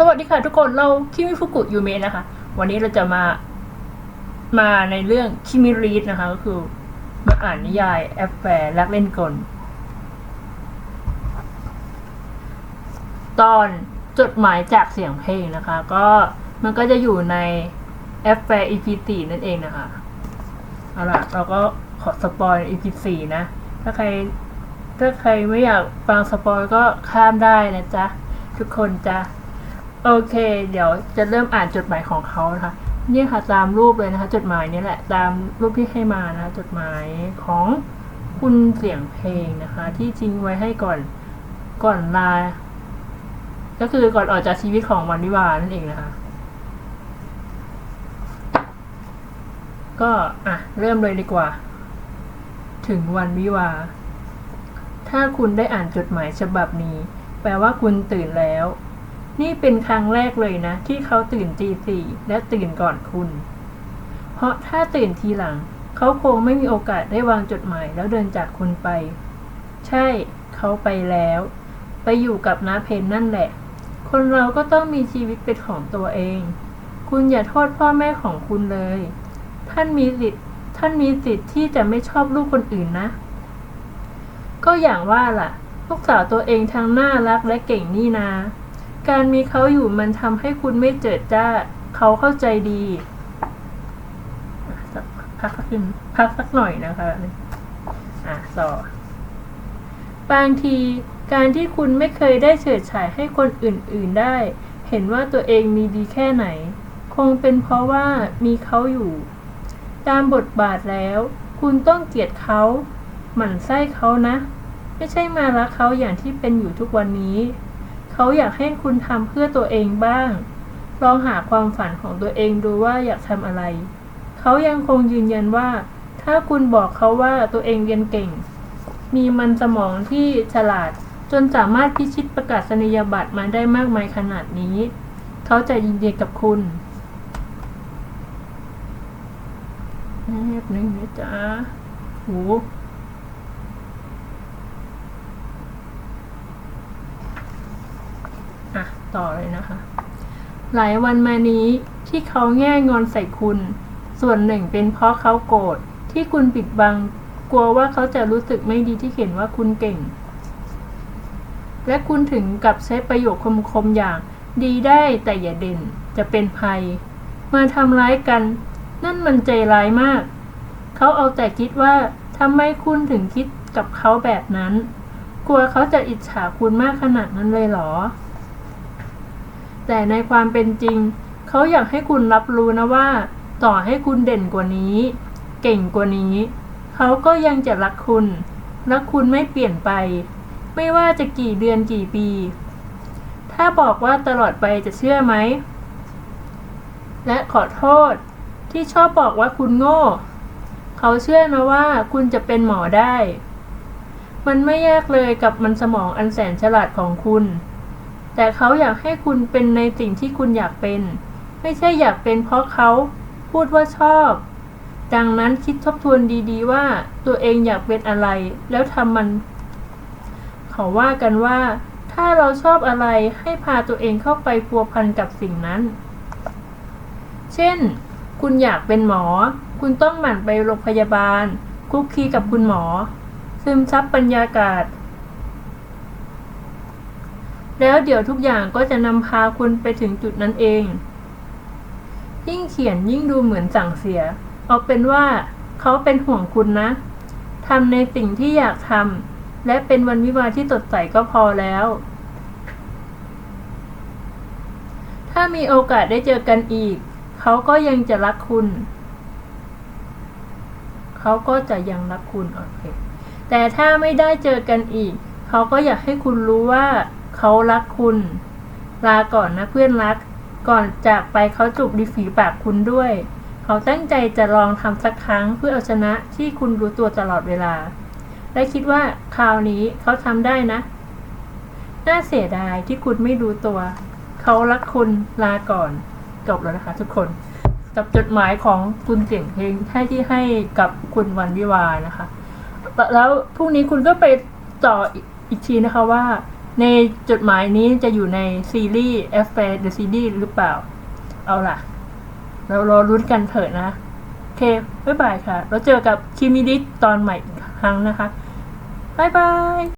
สวัสดีค่ะทุกคนเราคิมิฟุกุยูเมะนะคะ วันนี้เราจะมามาในเรื่องคิมิรีดนะคะ ก็คือมาอ่านนิยายแอปแฟร์รักเล่นกล ตอนจดหมายจากเสียงเพลงนะคะ ก็มันก็จะอยู่ในแอปแฟร์ EP 4นั่นเองนะคะเอาล่ะเราก็ขอสปอย EP 4นะ ถ้าใครถ้าใครไม่อยากฟังสปอยก็ข้ามได้นะจ๊ะ ทุกคนจ้ะ โอเค เดี๋ยวจะเริ่มอ่านจดหมายของเขานะคะนี่ค่ะตามรูปเลยนะคะ จดหมายนี้แหละ ตามรูปที่ให้มานะคะจดหมายของคุณเสียงเพลงนะคะ ที่ทิ้งไว้ให้ก่อนก่อนลา ก็คือก่อนออกจากชีวิตของวันวิวานั่นเองนะคะ ก็อะเริ่มเลยดีกว่า ถึงวันวิวา ถ้าคุณได้อ่านจดหมายฉบับนี้ แปลว่าคุณตื่นแล้ว นี่เป็นครั้งแรกเลยนะ ที่เขาตื่นตีสี่และตื่นก่อนคุณ เพราะถ้าตื่นทีหลัง เขาคงไม่มีโอกาสได้วางจดหมายแล้วเดินจากคุณไป ใช่ เขาไปแล้ว ไปอยู่กับน้าเพนนั่นแหละ คนเราก็ต้องมีชีวิตเป็นของตัวเอง คุณอย่าโทษพ่อแม่ของคุณเลย ท่านมีสิทธิ์ท่านมีสิทธิ์ที่จะไม่ชอบลูกคนอื่นนะ ก็อย่างว่าล่ะ ลูกสาวตัวเองทั้งน่ารักและเก่งนี่นา การมีเขาอยู่มันทำให้คุณไม่เจิดจ้า เขาเข้าใจดีพักสักพักสักหน่อยนะคะ อะต่อบางทีการที่คุณไม่เคยได้เฉิดฉายให้คนอื่น ๆได้ เห็นว่าตัวเองมีดีแค่ไหน คงเป็นเพราะว่ามีเขาอยู่ ตามบทบาทแล้ว คุณต้องเกลียดเขา หมั่นไส้เขานะ ไม่ใช่มารักเขาอย่างที่เป็นอยู่ทุกวันนี้ เขาอยากให้คุณทำเพื่อตัวเองบ้าง ลองหาความฝันของตัวเองดูว่าอยากทำอะไร เขายังคงยืนยันว่า ถ้าคุณบอกเขาว่าตัวเองเรียนเก่ง มีมันสมองที่ฉลาด จนสามารถพิชิตประกาศนียบัตรมาได้มากมายขนาดนี้ เขาจะยินดีกับคุณแป๊บนึงนะจ๊ะโห อะ ต่อเลยนะคะ หลายวันมานี้ที่เขาแง่งอนใส่คุณ ส่วนหนึ่งเป็นเพราะเขาโกรธที่คุณปิดบัง กลัวว่าเขาจะรู้สึกไม่ดีที่เห็นว่าคุณเก่ง และคุณถึงกับใช้ประโยคคมๆอย่างดีได้แต่อย่าเด่นจะเป็นภัย มาทำร้ายกัน นั่นมันใจร้ายมาก เขาเอาแต่คิดว่าทำไมคุณถึงคิดกับเขาแบบนั้น กลัวเขาจะอิจฉาคุณมากขนาดนั้นเลยเหรอ แต่ในความเป็นจริง เขาอยากให้คุณรับรู้นะว่า ต่อให้คุณเด่นกว่านี้ เก่งกว่านี้ เขาก็ยังจะรักคุณ รักคุณไม่เปลี่ยนไป ไม่ว่าจะกี่เดือนกี่ปี ถ้าบอกว่าตลอดไปจะเชื่อไหม และขอโทษที่ชอบบอกว่าคุณโง่ เขาเชื่อนะว่าคุณจะเป็นหมอได้ มันไม่ยากเลยกับมันสมองอันแสนฉลาดของคุณ แต่เขาอยากให้คุณเป็นในสิ่งที่คุณอยากเป็น ไม่ใช่อยากเป็นเพราะเขาพูดว่าชอบ ดังนั้นคิดทบทวนดีๆว่าตัวเองอยากเป็นอะไร แล้วทำมัน เขาว่ากันว่า ถ้าเราชอบอะไรให้พาตัวเองเข้าไปพัวพันกับสิ่งนั้น เช่น คุณอยากเป็นหมอ คุณต้องหมั่นไปโรงพยาบาลคุกคีกับคุณหมอ ซึมซับ บรรยากาศ แล้วเดี๋ยวทุกอย่างก็จะนำพาคุณไปถึงจุดนั้นเอง ยิ่งเขียนยิ่งดูเหมือนสั่งเสีย เอาเป็นว่าเขาเป็นห่วงคุณนะทำในสิ่งที่อยากทำและเป็นวันวิวาที่สดใสก็พอแล้ว ถ้ามีโอกาสได้เจอกันอีก เขาก็ยังจะรักคุณ เขาก็จะยังรักคุณโอเคแต่ถ้าไม่ได้เจอกันอีก เขาก็อยากให้คุณรู้ว่า เขารักคุณ ลาก่อนนะเพื่อนรัก ก่อนจากไปเขาจูบริฝีปากคุณด้วย เขาตั้งใจจะลองทำสักครั้งเพื่อเอาชนะที่คุณรู้ตัวตลอดเวลา และคิดว่าคราวนี้เขาทำได้นะ น่าเสียดายที่คุณไม่รู้ตัว เขารักคุณลาก่อน จบแล้วนะคะทุกคนกับจดหมายของคุณเสียงเพลงให้ที่ให้กับคุณวันวิวานะคะ แล้วพรุ่งนี้คุณก็ไปต่ออีกทีนะคะว่า ในจดหมายนี้จะอยู่ในซีรีส์แอ The Series หรือเปล่า เอาล่ะ เรารอรุ้นกันเถอะนะ โอเค บ๊ายบายค่ะ เราเจอกับคิมิดิตอนใหม่อีกครั้งนะคะ บ๊ายบาย